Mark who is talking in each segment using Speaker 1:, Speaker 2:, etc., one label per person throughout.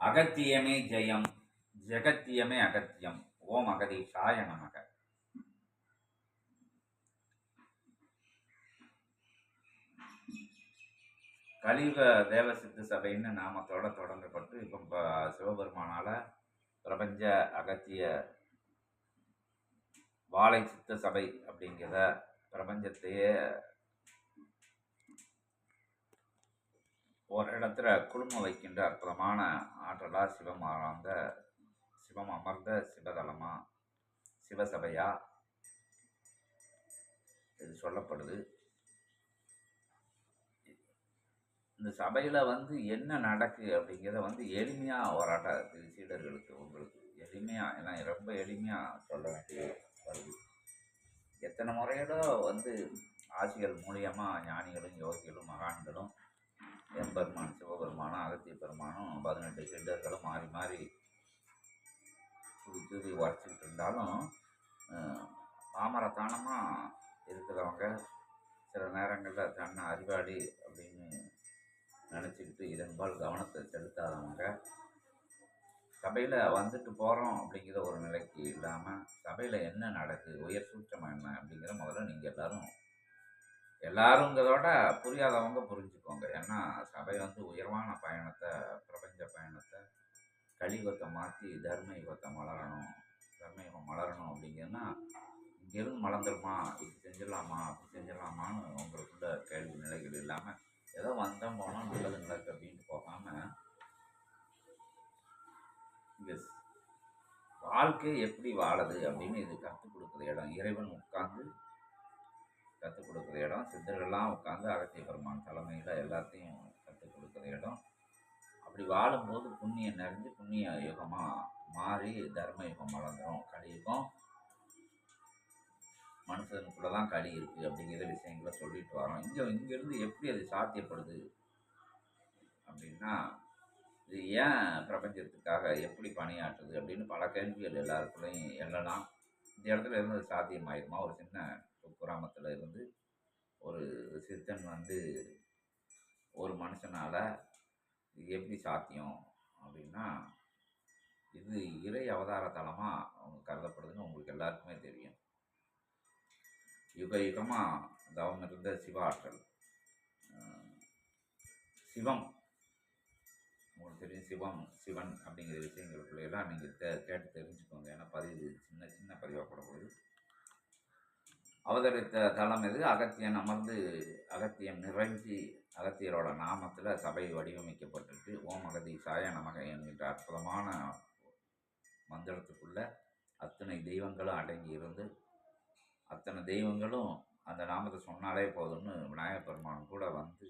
Speaker 1: அகத்தியமே ஜெயம் ஜெகத்தியமே அகத்தியம். ஓம் அகதீஷாய நமக. கலியுக தேவசித்த சபைன்னு நாமத்தோட தொடங்கப்பட்டு இப்போ இப்போ சிவபெருமானால பிரபஞ்ச அகத்திய வாழை சித்த சபை அப்படிங்கிறத பிரபஞ்சத்தையே ஒரு இடத்துல குழும வைக்கின்ற அற்புதமான ஆற்றலா சிவம் அமர்ந்த சிவம் அமர்ந்த சிவதலமா சிவசபையா? இது சொல்லப்படுது. இந்த சபையில் வந்து என்ன நடக்கு அப்படிங்கிறத வந்து எளிமையாக போராட்ட சீடர்களுக்கு உங்களுக்கு எளிமையாக ஏன்னா ரொம்ப எளிமையாக சொல்ல வேண்டிய வருது எத்தனை முறையோட வந்து ஆசிகள் மூலியமாக ஞானிகளும் யோகிகளும் மகான்களும் எம்பெருமான் சிவபெருமானும் அகத்திய பெருமானும் பதினெட்டு சீடர்களும் மாறி மாறி தூதி துதி உரைச்சிக்கிட்டு இருந்தாலும் பாமரத்தானமாக இருக்கிறவங்க சில நேரங்களில் தன்னை அறிவாளி அப்படின்னு நினச்சிக்கிட்டு இதன்பால் கவனத்தை செலுத்தாதவங்க சபையில் வந்துட்டு போகிறோம் அப்படிங்கிற ஒரு நிலைக்கு இல்லாமல் சபையில் என்ன நடக்குது உயர் சூட்சம் என்ன அப்படிங்கிற முதல்ல நீங்கள் எல்லாரும் எல்லாருங்கிறதோட புரியாதவங்க புரிஞ்சுக்கோங்க. ஏன்னா சபை வந்து உயர்வான பயணத்தை பிரபஞ்ச பயணத்தை கலியுகத்தை மாற்றி தர்ம யுகத்தை மலரணும் தர்ம யுகம் மலரணும் அப்படிங்கன்னா இங்கேருந்து மலர்ந்துருமா? இது செஞ்சிடலாமா? அப்படி செஞ்சிடலாமான்னு உங்களுக்குள்ள கேள்வி நிலைகள் இல்லாமல் ஏதோ வந்தோம் போனால் நல்லது நடக்கு அப்படின்னு போகாமல் இங்கே வாழ்க்கை எப்படி வாழது அப்படின்னு இது கற்றுக் கொடுக்குற இடம். இறைவன் உட்காந்து கற்றுக் கொடுக்குற இடம். சித்தர்கள்லாம் உட்காந்து அகத்திய பெருமான் தலைமையில் எல்லாத்தையும் கற்றுக் கொடுக்குற இடம். அப்படி வாழும்போது புண்ணியம் நிறைஞ்சு புண்ணிய யுகமாக மாறி தர்ம யுகம் வளர்ந்துடும் கலியுகம் மனுஷனுக்குள்ள தான் களி இருக்குது அப்படிங்கிற விஷயங்களை சொல்லிட்டு வரோம். இங்கே இங்கேருந்து எப்படி அது சாத்தியப்படுது அப்படின்னா இது ஏன் பிரபஞ்சத்துக்காக எப்படி பணியாற்றுது அப்படின்னு பல கேள்விகள் எல்லாருக்குள்ளேயும் எழலாம். இந்த இடத்துல இருந்து சாத்தியமாயிருமா? ஒரு சின்ன குக்கிராமத்தில் இருந்து ஒரு சித்தன் வந்து ஒரு மனுஷனால் இது எப்படி சாத்தியம் அப்படின்னா இது இறை அவதார தலமாக அவங்க கருதப்படுதுன்னு உங்களுக்கு எல்லாருக்குமே தெரியும். யுக யுகமாக தவம் இருந்த சிவ ஆற்றல். சிவம். உங்களுக்கு தெரியும் சிவம் சிவன் அப்படிங்கிற விஷயங்களுக்குள்ளையெல்லாம் நீங்கள் தே கேட்டு தெரிஞ்சுக்கோங்க. ஏன்னா பதிவு சின்ன சின்ன அவதரித்த தலம் இது அகத்தியன் அமர்ந்து அகத்தியம் நிறைஞ்சி அகத்தியரோட நாமத்தில் சபை வடிவமைக்கப்பட்டிருக்கு. ஓம் அகதி சாய நமக என்கின்ற அற்புதமான மந்திரத்துக்குள்ள அத்தனை தெய்வங்களும் அடங்கி இருந்து அத்தனை தெய்வங்களும் அந்த நாமத்தை சொன்னாலே போதும்னு விநாயகப் பெருமான் கூட வந்து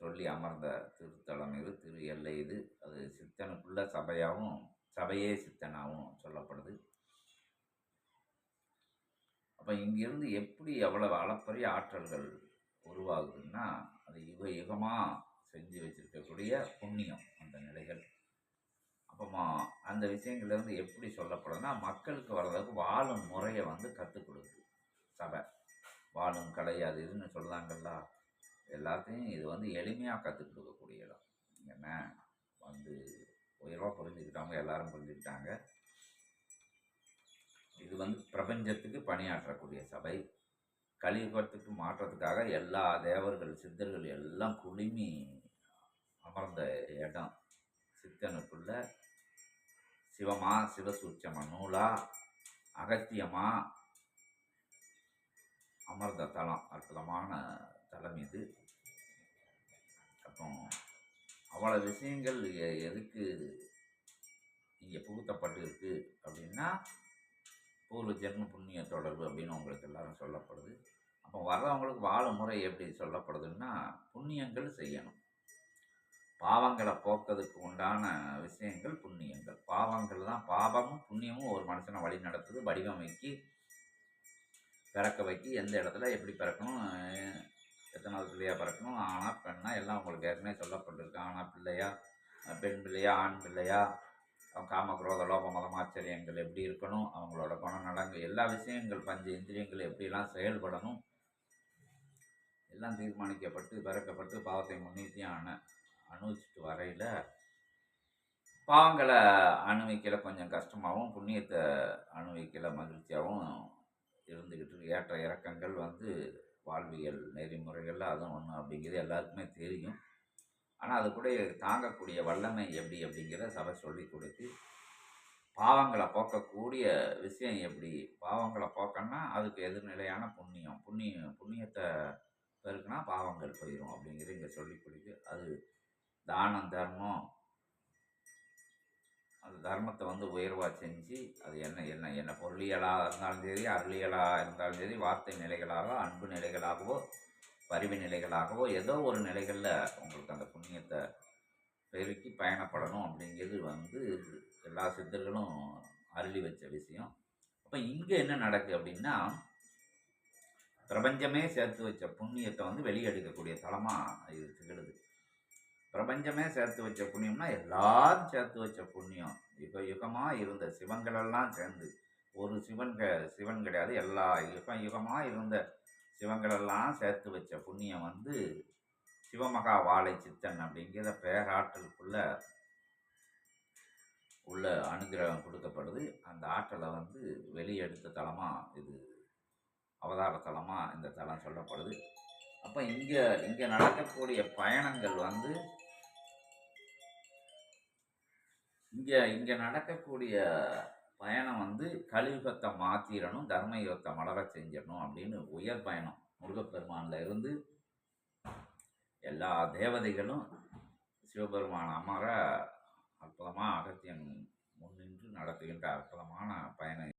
Speaker 1: சொல்லி அமர்ந்த திருத்தலம் இது திரு எல்லை இது அது சித்தனுக்குள்ள சபையாகவும் சபையே சித்தனாகவும் சொல்லப்படுது. அப்போ இங்கிருந்து எப்படி எவ்வளவு அளப்பரிய ஆற்றல்கள் உருவாகுதுன்னா அது யுக யுகமாக செஞ்சு வச்சிருக்கக்கூடிய புண்ணியம் அந்த நிலைகள். அப்போ அந்த விஷயங்கள்லேருந்து எப்படி சொல்லப்படுதுன்னா மக்களுக்கு வர்றதுக்கு வாழும் முறையை வந்து கற்றுக் கொடுக்குது சபை. வாழும் கலை அது இதுன்னு சொல்லுதாங்கல்ல எல்லாத்தையும் இது வந்து எளிமையாக கற்றுக் கொடுக்கக்கூடிய இடம். என்ன? வந்து உயர்வாக புரிஞ்சுக்கிட்டவங்க எல்லாரும் புரிஞ்சுக்கிட்டாங்க. இது வந்து பிரபஞ்சத்துக்கு பணியாற்றக்கூடிய சபை. கலியுகத்துக்கு மாற்றத்துக்காக எல்லா தேவர்கள் சித்தர்கள் எல்லாம் குழுமி அமர்ந்த இடம். சித்தனுக்குள்ள சிவமா சிவசூச்சமா நூலா அகத்தியமா அமர்ந்த தலம். அற்புதமான தலம் இது. அப்புறம் அவ்வளோ விஷயங்கள் எதுக்கு இங்கே புகுத்தப்பட்டு இருக்குது அப்படின்னா பூர்வ ஜென்ம புண்ணிய தொடர்பு அப்படின்னு உங்களுக்கு எல்லாரும் சொல்லப்படுது. அப்போ வர்றவங்களுக்கு வாழும் முறை எப்படி சொல்லப்படுதுன்னா புண்ணியங்கள் செய்யணும். பாவங்களை போக்குறதுக்கு உண்டான விஷயங்கள் புண்ணியங்கள். பாவங்கள் தான் பாவமும் புண்ணியமும் ஒரு மனுஷனை வழி நடத்துது வடிவமைக்கி பிறக்க வைக்கி எந்த இடத்துல எப்படி பிறக்கணும் எத்தனாவது பிள்ளையாக பிறக்கணும்? ஆனா பெண்ணா எல்லாம் உங்களுக்கு ஏற்கனவே சொல்லப்பட்டிருக்கு. ஆனா பிள்ளையா பெண் பிள்ளையா ஆண் பிள்ளையா அவன் காம குரோத லோப மதமாச்சரியங்கள் எப்படி இருக்கணும்? அவங்களோட குணநலங்கள் எல்லா விஷயங்கள் பஞ்ச இந்திரியங்கள் எப்படிலாம் செயல்படணும்? எல்லாம் தீர்மானிக்கப்பட்டு பிறக்கப்பட்டு பாவத்தை முன்னிறுத்தி அணு அனுபவிச்சுட்டு வரையில் பாவங்களை அணுவிக்கல கொஞ்சம் கஷ்டமாகவும் புண்ணியத்தை அணுவிக்கல மகிழ்ச்சியாகவும் இருந்துக்கிட்டு ஏற்ற இறக்கங்கள் வந்து வாழ்வியல் நெறிமுறைகளில் அதுவும் ஒன்று அப்படிங்கிறது எல்லாருக்குமே தெரியும். ஆனால் அது கூட தாங்கக்கூடிய வல்லமை எப்படி அப்படிங்கிறத சபை சொல்லி கொடுத்து பாவங்களை போக்கக்கூடிய விஷயம் எப்படி? பாவங்களை போக்கன்னா அதுக்கு எதிர்நிலையான புண்ணியம். புண்ணியம் புண்ணியத்தை பெருக்குனா பாவங்கள் போயிடும் அப்படிங்கிறது இங்கே சொல்லி கொடுக்கு அது தானம் தர்மம் அந்த தர்மத்தை வந்து உயர்வாக செஞ்சு அது என்ன என்ன என்ன பொருளியலாக இருந்தாலும் சரி அருளியலாக இருந்தாலும் சரி வார்த்தை நிலைகளாக அன்பு நிலைகளாகவோ பரிவு நிலைகளாகவோ ஏதோ ஒரு நிலைகளில் உங்களுக்கு அந்த புண்ணியத்தை பெருக்கி பயணப்படணும் அப்படிங்கிறது வந்து எல்லா சித்தர்களும் அருளி வச்ச விஷயம். அப்போ இங்கே என்ன நடக்குது அப்படின்னா பிரபஞ்சமே சேர்த்து வச்ச புண்ணியத்தை வந்து வெளியெடுக்கக்கூடிய தளமாக இது திகழுது. பிரபஞ்சமே சேர்த்து வச்ச புண்ணியம்னா எல்லாரும் சேர்த்து வச்ச புண்ணியம். யுக யுகமாக இருந்த சிவங்களெல்லாம் சேர்ந்து. ஒரு சிவன் க சிவன் கிடையாது எல்லா யுக யுகமாக இருந்த சிவங்களெல்லாம் சேர்த்து வச்ச புண்ணியம் வந்து சிவமகா வாழை சித்தன் அப்படிங்கிற பேராற்றலுக்குள்ள உள்ள அனுகிரகம் கொடுக்கப்படுது. அந்த ஆற்றலை வந்து வெளியெடுத்த தலமாக இது அவதார தலமாக இந்த தலம் சொல்லப்படுது. அப்போ இங்கே இங்கே நடக்கக்கூடிய பயணங்கள் வந்து இங்கே இங்கே நடக்கக்கூடிய பயணம் வந்து கலியுகத்தை மாற்றிடணும் தர்மயுகத்தை மலர செஞ்சிடணும் அப்படின்னு உயர் பயணம். முருகப்பெருமானில் இருந்து எல்லா தேவதைகளும் சிவபெருமான் அமர அற்புதமாக அகத்தியன் முன்னின்று நடத்துகின்ற அற்புதமான பயணம்